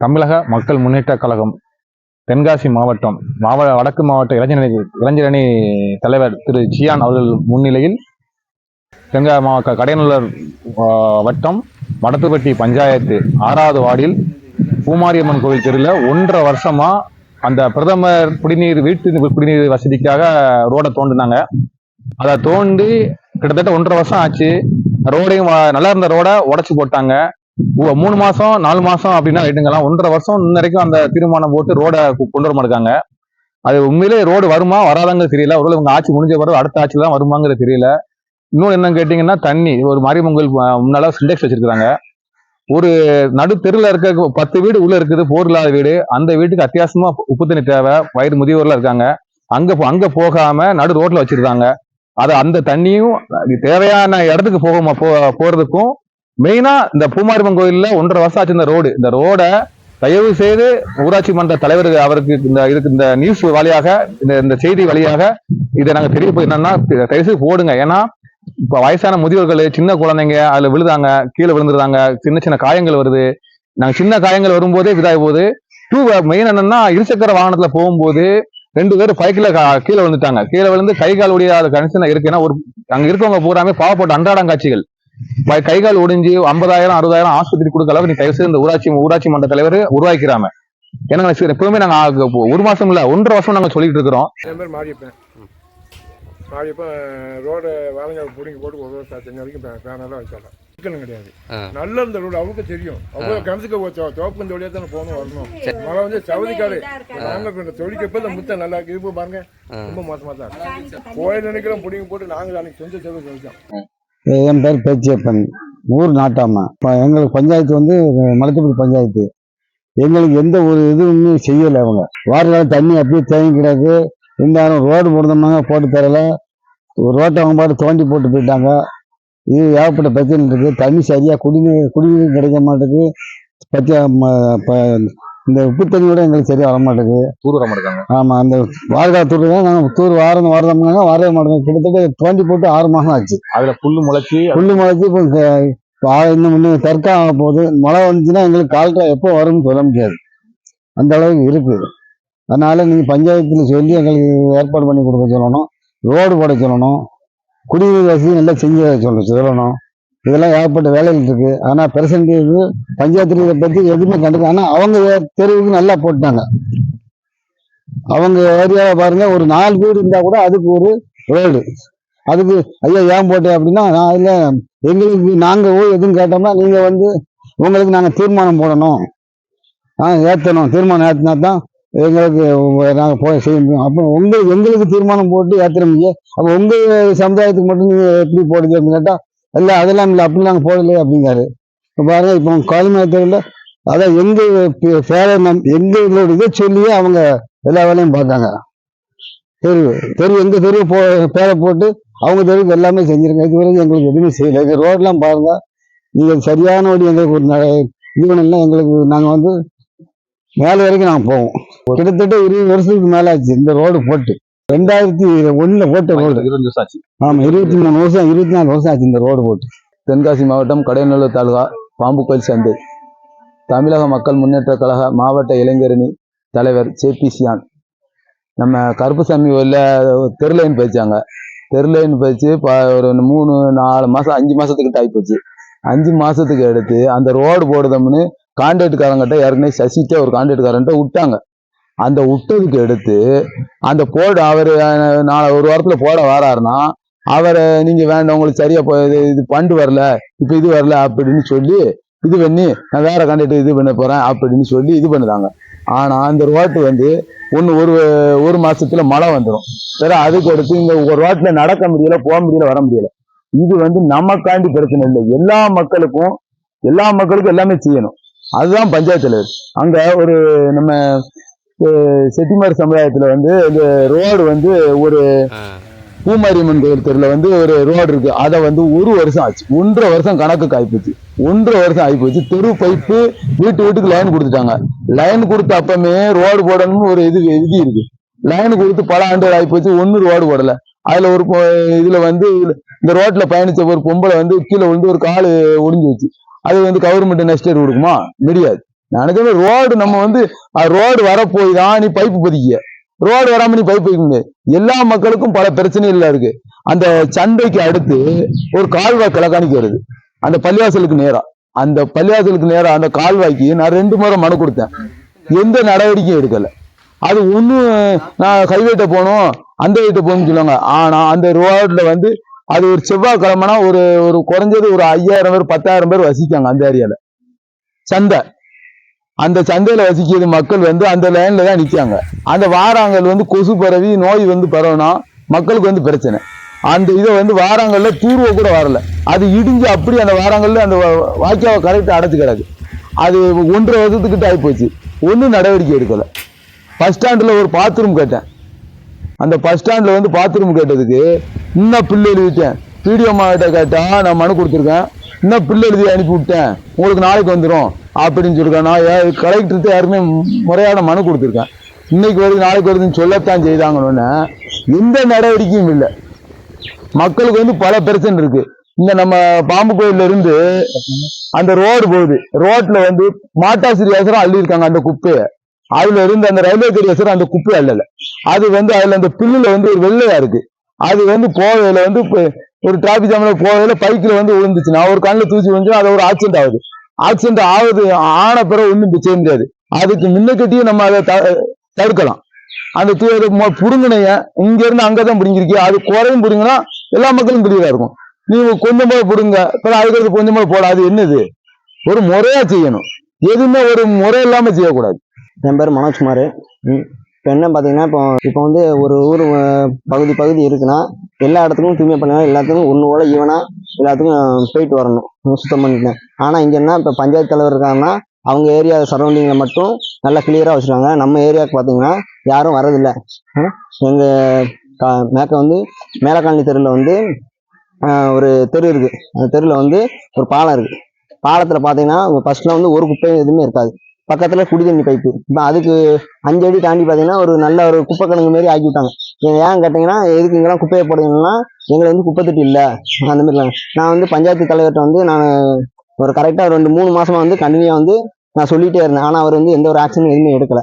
தமிழக மக்கள் முன்னேற்ற கழகம் தென்காசி மாவட்டம் மாவ வடக்கு மாவட்ட இளைஞரணி இளைஞரணி தலைவர் திரு ஜியான் அவர்கள் முன்னிலையில் தென்கா மாவட்ட கடையநல்லூர் வட்டம் வடத்துப்பட்டி பஞ்சாயத்து ஆறாவது வார்டில் பூமாரியம்மன் கோவில் தெருவில் ஒன்றரை வருஷமா அந்த பிரதமர் குடிநீர் வீட்டு குடிநீர் வசதிக்காக ரோடை தோண்டினாங்க. அதை தோண்டி கிட்டத்தட்ட ஒன்றரை வருஷம் ஆச்சு. ரோடையும் வ- நல்லா இருந்த ரோடை உடச்சி போட்டாங்க. மூணு மாசம் நாலு மாசம் அப்படின்னா ரைட்டுங்கலாம் ஒன்றரை வருஷம் இன்ன வரைக்கும் அந்த தீர்மானம் போட்டு ரோடை கொண்டு வர மாட்டாங்க. அது உண்மையிலே ரோடு வருமா வராதாங்கிறது தெரியல. ஒருவேளை உங்க ஆட்சி முடிஞ்ச பிறகு அடுத்த ஆட்சியில் தான் வருமாங்கிறது தெரியல. இன்னொன்று என்னன்னு கேட்டிங்கன்னா தண்ணி. ஒரு மாரியம்மங்கல் அஹ், முன்னால சிண்டெக்ஸ் வச்சிருக்காங்க ஒரு நடு தெருல இருக்க பத்து வீடு உள்ள இருக்குது போர் இல்லாத வீடு. அந்த வீட்டுக்கு அத்தியாவசியமா உப்பு தண்ணி தேவை. வயிறு முதியோர்ல இருக்காங்க. அங்க அங்க போகாம நடு ரோட்ல வச்சிருக்காங்க. அது அந்த தண்ணியும் தேவையான இடத்துக்கு போக போ- போறதுக்கும் மெயினா இந்த பூமாரிமன் கோயில்ல ஒன்றரை வருஷம் ஆச்சு இந்த ரோடு இந்த ரோட தயவு செய்து ஊராட்சி மன்ற தலைவர் அவருக்கு இந்த இதுக்கு இந்த நியூஸ் வழியாக இந்த இந்த செய்தி வழியாக இதை நாங்க தெரிய போய் என்னன்னா தயவு செய்து போடுங்க. ஏன்னா இப்ப வயசான முதியோர்கள் சின்ன குழந்தைங்க அதுல விழுதாங்க கீழே விழுந்துருந்தாங்க சின்ன சின்ன காயங்கள் வருது. நாங்க சின்ன காயங்கள் வரும்போதே இதாகி போகுது. டூ மெயின் என்னன்னா இருசக்கர வாகனத்துல போகும்போது ரெண்டு பேரும் பைக்கில் கீழே விழுந்துட்டாங்க. கீழே விழுந்து கை கால் உடைய கணிசன இருக்கு. ஏன்னா ஒரு அங்க இருக்கவங்க பூராமே பாவப்பட்ட அன்றாடம் காட்சிகள். கை கால் ஒடிஞ்சு ஐம்பதாயிரம் அறுபதாயிரம் ஆஸ்பத்திரி கொடுக்க அளவுக்கு நீ தயவு செய்து இந்த ஊராட்சி ஊராட்சி மன்ற தலைவர் உருவாக்கிறாம ஏன்னா எப்பவுமே நாங்க ஒரு மாசம் இல்ல ஒன்றரை வருஷம் நாங்க சொல்லிட்டு இருக்கிறோம். மாரியப்பன். ரோடு வளைஞ்ச பிடிங்கி போட்டு ஒரு வருஷம் ஆச்சு. வரைக்கும் பேனெல்லாம் வச்சாலாம் சிக்கலும் கிடையாது. நல்ல இந்த ரோடு அவங்களுக்கு தெரியும். அவ்வளோ கிணத்துக்கு தோப்பு இந்த வழியாக தானே போகணும் வரணும். மழை வந்து சவுதிக்காடு நாங்கள் இந்த தொழிற்கப்ப இந்த முத்தை நல்லா இருக்கு. இப்போ பாருங்க. ரொம்ப மோசமாக தான் இருக்கு. கோயில் நினைக்கிறோம் பிடிங்கி போட்டு நாங்கள் அன்னைக்கு சொந்த செலவு செஞ்சோம் என் பேர் பேச்சியப்பன். ஊர் நாட்டாமா. இப்போ எங்களுக்கு பஞ்சாயத்து வந்து மலத்துப்பட்டி பஞ்சாயத்து. எங்களுக்கு எந்த ஒரு இதுவுமே செய்யலை அவங்க. வாரத்தில் தண்ணி அப்படியே தேங்கி கிடக்கு. இருந்தாலும் ரோடு போடுறோம்னாங்க போட்டு தரல. ஒரு ரோட்டை அவங்க பாட்டு தோண்டி போட்டு போயிட்டாங்க. இது ஏகப்பட்ட பிரச்சனை இருக்குது தண்ணி சரியாக குடிநீர் குடிநீர் கிடைக்க மாட்டேங்குது. பற்றி இந்த உப்பு தண்ணி கூட எங்களுக்கு சரியாக வர மாட்டேங்குது தூரம் இருக்காங்க ஆமாம் அந்த வாரகா தூர் தான் நாங்கள் தூர் வாரம் வரதோம்னாங்க வரவே மாட்டோம். கிட்டத்தட்ட தோண்டி போட்டு ஆறு மாதம் ஆச்சு. அதுல புல்லு முளைச்சி புல்லு முளைச்சி இப்போ இன்னும் இன்னும் தற்கா ஆக போகுது. மழை வந்துச்சுன்னா எங்களுக்கு கால்ட்டா எப்போ வரும்னு சொல்ல முடியாது. அந்த அளவுக்கு இருக்கு. அதனால நீங்க பஞ்சாயத்துல சொல்லி எங்களுக்கு ஏற்பாடு பண்ணி கொடுக்க சொல்லணும். ரோடு போட சொல்லணும். குடிநீர் வசதி நல்லா செஞ்சு சொல்லணும். சொல்லணும். இதெல்லாம் ஏகப்பட்ட வேலைகள் இருக்கு. ஆனா பெர்சன்டேஜ் பஞ்சாயத்து இதை பத்தி எதுவுமே கண்டுக்க ஆனா அவங்க தெருவுக்கு நல்லா போட்டாங்க. அவங்க ஏரியாவை பாருங்க ஒரு நாலு வீடு இருந்தா கூட அதுக்கு ஒரு ரோடு. அதுக்கு ஐயா ஏன் போட்டேன் அப்படின்னா நான் இல்லை எங்களுக்கு நாங்கள் போய் எதுவும் கேட்டோம்னா நீங்கள் வந்து உங்களுக்கு நாங்கள் தீர்மானம் போடணும். ஆ ஏற்றணும் தீர்மானம் ஏற்றினா தான் எங்களுக்கு நாங்கள் போய் செய்ய முடியும். அப்போ உங்களுக்கு எங்களுக்கு தீர்மானம் போட்டு ஏத்துறீங்க. அப்போ உங்கள் சமுதாயத்துக்கு மட்டும் நீங்கள் எப்படி போடுது அப்படின்னு கேட்டால் இல்லை அதெல்லாம் இல்லை அப்படி நாங்கள் போடலையே அப்படிங்காரு இப்ப பாருங்க இப்போ காலிமயத்தில் அதான் எங்கள் பே- பேரை நம் எங்களோட இதை சொல்லியே அவங்க எல்லா வேலையும் பார்த்தாங்க. தெரு தெரு எங்கள் தெரு போ பேரை போட்டு அவங்க தெருவுக்கு எல்லாமே செஞ்சிருங்க இதுவரைக்கும் எங்களுக்கு எதுவுமே செய்யலை. இது ரோடெலாம் பாருங்கள் நீங்கள் சரியான வழி எங்களுக்கு ஒரு இதுவனெல்லாம் எங்களுக்கு நாங்கள் வந்து மேலே வரைக்கும் நாங்கள் போவோம். கிட்டத்தட்ட இருபது வருஷத்துக்கு மேலே ஆச்சு இந்த ரோடு போட்டு. ரெண்டாயிரத்தி ஒண்ணுல போட்ட ரோடு. இருபது வருஷம் ஆச்சு. ஆமா இருபத்தி மூணு வருஷம் இருபத்தி நாலு வருஷம் ஆச்சு இந்த ரோடு போட்டு. தென்காசி மாவட்டம் கடையநல்லூர் தாலுகா பாம்புக்கோயில் சந்தை. தமிழக மக்கள் முன்னேற்ற கழக மாவட்ட இளைஞரணி தலைவர் சேபிசியான் நம்ம கருப்புசாமி உள்ள தெருலைன் பயிச்சாங்க. தெருலைன் பயிச்சு ப ஒரு மூணு நாலு மாதம் அஞ்சு மாதத்துக்கிட்ட ஆகிப்போச்சு அஞ்சு மாதத்துக்கு எடுத்து அந்த ரோடு போடுதோம்னு கான்ட்ராக்டுக்காரங்கிட்ட ஏற்கனவே சசிட்ட ஒரு கான்ட்ராக்டுக்காரன்ட்ட விட்டாங்க. அந்த விட்டதுக்கு எடுத்து அந்த போட அவர் நாளை ஒரு வாரத்தில் போட வராருன்னா அவரை நீங்கள் வேண்டாம் உங்களுக்கு சரியாக போ இது இது பண்டு வரல இப்போ இது வரல அப்படின்னு சொல்லி இது பண்ணி நான் வேற கண்டக்டர் இது பண்ண போகிறேன் அப்படின்னு சொல்லி இது பண்ணுறாங்க. ஆனால் அந்த ரோட்டு வந்து ஒன்று ஒரு ஒரு மாதத்தில் மழை வந்துடும் வேற அதுக்கு அடுத்து இந்த ஒரு ரோட்டில் நடக்க முடியல போக முடியல வர முடியல. இது வந்து நமக்காண்டி பிரச்சனை இல்லை. எல்லா மக்களுக்கும் எல்லா மக்களுக்கும் எல்லாமே செய்யணும். அதுதான் பஞ்சாயத்து தலைவர். அங்கே ஒரு நம்ம செட்டிமார் சமுதாயத்துல வந்து இந்த ரோடு வந்து ஒரு பூமாரியம்மன் கோயில் தெருல வந்து ஒரு ரோடு இருக்கு. அதை வந்து ஒரு வருஷம் ஆச்சு. ஒன்றரை வருஷம் கணக்கு ஆயிப்போச்சு ஒன்றரை வருஷம் ஆயிப்போச்சு. தெரு பைப்பு வீட்டு வீட்டுக்கு லைன் கொடுத்துட்டாங்க. லைன் கொடுத்த அப்பமே ரோடு போடணும்னு ஒரு இது விதி இருக்கு. லைன் கொடுத்து பல ஆண்டுகள் ஆயிப்போச்சு. ஒன்னு ரோடு போடல. அதுல ஒரு இதுல வந்து இந்த ரோட்ல பயணிச்ச ஒரு பொம்பளை வந்து கீழே விழுந்து ஒரு காலு ஒடிஞ்சு வச்சு அது வந்து கவர்மெண்ட் நெக்ஸ்ட் கொடுக்குமா? முடியாது. நினைச்சோம் ரோடு நம்ம வந்து ரோடு வரப்போய் தான் நீ பைப்பு பதிக்க ரோடு வராம நீ பைப் வைக்க முடியாது எல்லா மக்களுக்கும் பல பிரச்சனைகள் இருக்கு. அந்த சந்தைக்கு அடுத்து ஒரு கால்வாய் கிழக்காணிக்கு வருது. அந்த பள்ளிவாசலுக்கு நேரம் அந்த பள்ளிவாசலுக்கு நேரம் அந்த கால்வாய்க்கு நான் ரெண்டு முறை மனு கொடுத்தேன். எந்த நடவடிக்கையும் எடுக்கல. அது ஒன்று நான் ஹைவேட்ட போகணும் அந்த வீட்டை போகணும்னு சொல்லுவாங்க. ஆனால் அந்த ரோட்ல வந்து அது ஒரு செவ்வாய்க்கிழமைனா ஒரு ஒரு குறைஞ்சது ஒரு ஐயாயிரம் பேர் பத்தாயிரம் பேர் வசிக்காங்க அந்த ஏரியாவில் சந்தை. அந்த சந்தையில் வசிக்கிறது மக்கள் வந்து அந்த லைனில் தான் நிற்காங்க அந்த வாராங்கல் வந்து கொசு பரவி நோய் வந்து பரவினா மக்களுக்கு வந்து பிரச்சனை. அந்த இதை வந்து வாராங்கல்ல தூர்வ கூட வரல. அது இடிஞ்சு அப்படி அந்த வாராங்கல்ல அந்த வா- வாய்க்காவை கரெக்டாக அடைச்சு கிடக்கு. அது ஒன்றரை வருஷத்துக்கிட்ட ஆகிப்போச்சு ஒன்றும் நடவடிக்கை எடுக்கலை. பஸ் ஸ்டாண்டில் ஒரு பாத்ரூம் கேட்டேன். அந்த பஸ் ஸ்டாண்டில் வந்து பாத்ரூம் கேட்டதுக்கு இன்னும் பில்லு எழுதிட்டேன். பிடிஓ மாவட்ட கேட்டால் நான் மனு கொடுத்துருக்கேன். இன்னும் பில்லு எழுதி அனுப்பி விட்டேன் உங்களுக்கு நாளைக்கு வந்துடும் அப்படின்னு சொல்லிருக்கேன் நான் ஏ- கலெக்டர்கிட்ட யாருமே முறையான மனு கொடுத்துருக்கேன். இன்னைக்கு வருது நாளைக்கு வருதுன்னு சொல்லத்தான் செய்தாங்கன்னு எந்த நடவடிக்கையும் இல்லை. மக்களுக்கு வந்து பல பிரச்சனை இருக்கு. இந்த நம்ம பாம்பு கோயில்ல இருந்து அந்த ரோடு போகுது. ரோட்ல வந்து மாட்டாசிரி அசரம் அள்ளியிருக்காங்க அந்த குப்பையை. அதுல இருந்து அந்த ரயில்வே கரி அசரம் அந்த குப்பையை அள்ளல. அது வந்து அதுல அந்த பில்லுல வந்து ஒரு வெள்ளையா இருக்கு. அது வந்து போகையில வந்து ஒரு டிராபிக் ஜாம்ல போகையில பைக்ல வந்து விழுந்துச்சு. நான் ஒரு கண்ணில் தூசி வந்து அது ஒரு ஆக்சிடென்ட் ஆகுது. ஆக்சிடென்ட் ஆகுது ஆன பிறகு ஒன்றும் செய்ய முடியாது. அதுக்கு முன்னக்கட்டியே நம்ம அதை தடுக்கலாம். அந்த புடுங்கினைய இங்க இருந்து அங்கதான் பிடிங்கிருக்கிய. அது குறையும் பிடுங்கினா எல்லா மக்களும் கிளியரா இருக்கும். நீங்க கொஞ்சமா பிடுங்க அப்புறம் அதுக்கு கொஞ்சமா போட அது என்னது? ஒரு முறையா செய்யணும். எதுவுமே ஒரு முறை இல்லாம செய்யக்கூடாது. என் பேர் மனோஜ்குமார். இப்போ என்ன பார்த்தீங்கன்னா இப்போ இப்போ வந்து ஒரு ஊர் பகுதி பகுதி இருக்குன்னா எல்லா இடத்துக்கும் தூய்மை பண்ணலாம் எல்லாத்துக்கும் ஒன்று போல ஈவனாக எல்லாத்துக்கும் போயிட்டு வரணும். சுத்தம் பண்ணிட்டேன் ஆனால் இங்கே என்ன இப்போ பஞ்சாயத்து தலைவர் இருக்காங்கன்னா அவங்க ஏரியா சரௌண்டிங்கில் மட்டும் நல்லா கிளியராக வச்சுருக்காங்க. நம்ம ஏரியாவுக்கு பார்த்தீங்கன்னா யாரும் வரதில்லை எங்கள் கா மேற்க வந்து மேலக்காலனி தெருவில் வந்து ஒரு தெரு இருக்குது அந்த தெருவில் வந்து ஒரு பாலம் இருக்குது பாலத்தில் பார்த்தீங்கன்னா ஃபஸ்ட்டில் வந்து ஒரு குப்பையும் எதுவுமே இருக்காது. பக்கத்தில் குடி தண்ணி பைப்பு இப்போ அதுக்கு அஞ்சு அடி தாண்டி பார்த்தீங்கன்னா ஒரு நல்ல ஒரு குப்பை கிழங்கு மாரி ஆக்கி விட்டாங்க ஏன் ஏன் கேட்டிங்கன்னா எதுக்கு இங்கெல்லாம் குப்பையை போடுங்கன்னா எங்களை வந்து குப்பை தொட்டி இல்லை. அந்த மாதிரிலாம் நான் வந்து பஞ்சாயத்து தலைவர்கிட்ட வந்து நான் ஒரு கரெக்டாக ரெண்டு மூணு மாசமா வந்து கண்டினியூவாக வந்து நான் சொல்லிகிட்டே இருந்தேன். ஆனால் அவர் வந்து எந்த ஒரு ஆக்ஷனும் எதுவுமே எடுக்கலை.